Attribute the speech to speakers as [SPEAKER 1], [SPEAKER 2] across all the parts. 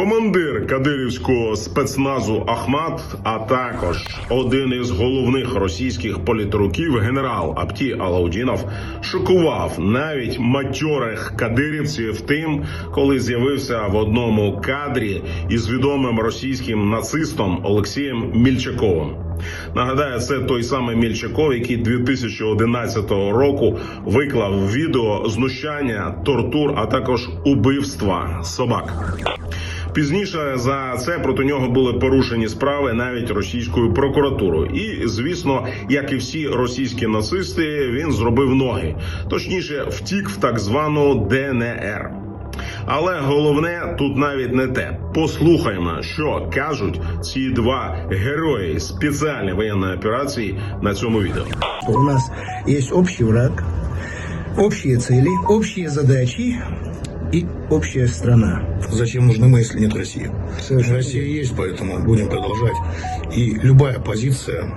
[SPEAKER 1] Командир кадирівського спецназу Ахмат, а також один із головних російських політруків, генерал Апті Алаудінов, шокував навіть матьорих кадирівців тим, коли з'явився в одному кадрі із відомим російським нацистом Олексієм Мільчаковим. Нагадаю, це той самий Мільчаков, який 2011 року виклав відео знущання, тортур, а також убивства собак. Пізніше за це проти нього були порушені справи навіть російською прокуратурою. І звісно, як і всі російські нацисти, він зробив ноги, точніше, втік в так звану ДНР. Але головне тут навіть не те. Послухаймо, що кажуть ці два герої спеціальної воєнної операції на цьому відео.
[SPEAKER 2] У нас есть общий враг, общие цели, общие задачи и общая страна.
[SPEAKER 3] Зачем нужны мы, если нет России?
[SPEAKER 2] Совершенно
[SPEAKER 3] Россия есть, поэтому будем продолжать. И любая позиция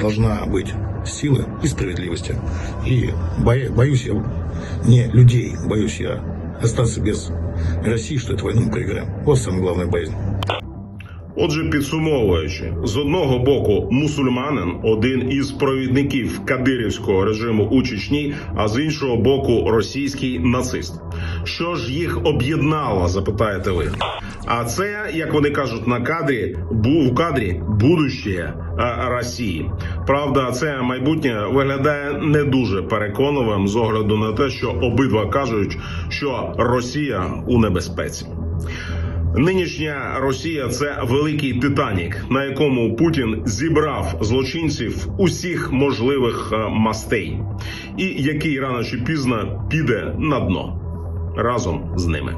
[SPEAKER 3] должна быть силы и справедливости. И боя- боюсь я не людей, боюсь я остаться без России, что эту войну мы проиграем. Вот самая главная боязнь.
[SPEAKER 1] Отже, підсумовуючи, з одного боку, мусульманин один із провідників кадирівського режиму у Чечні, а з іншого боку, російський нацист. Що ж їх об'єднало, запитаєте ви? А це, як вони кажуть на кадрі, був в кадрі будуще е, Росії. Правда, це майбутнє виглядає не дуже переконливим з огляду на те, що обидва кажуть, що Росія у небезпеці. Нинішня Росія це великий Титанік, на якому Путін зібрав злочинців усіх можливих е, мастей, і який рано чи пізно піде на дно разом з ними.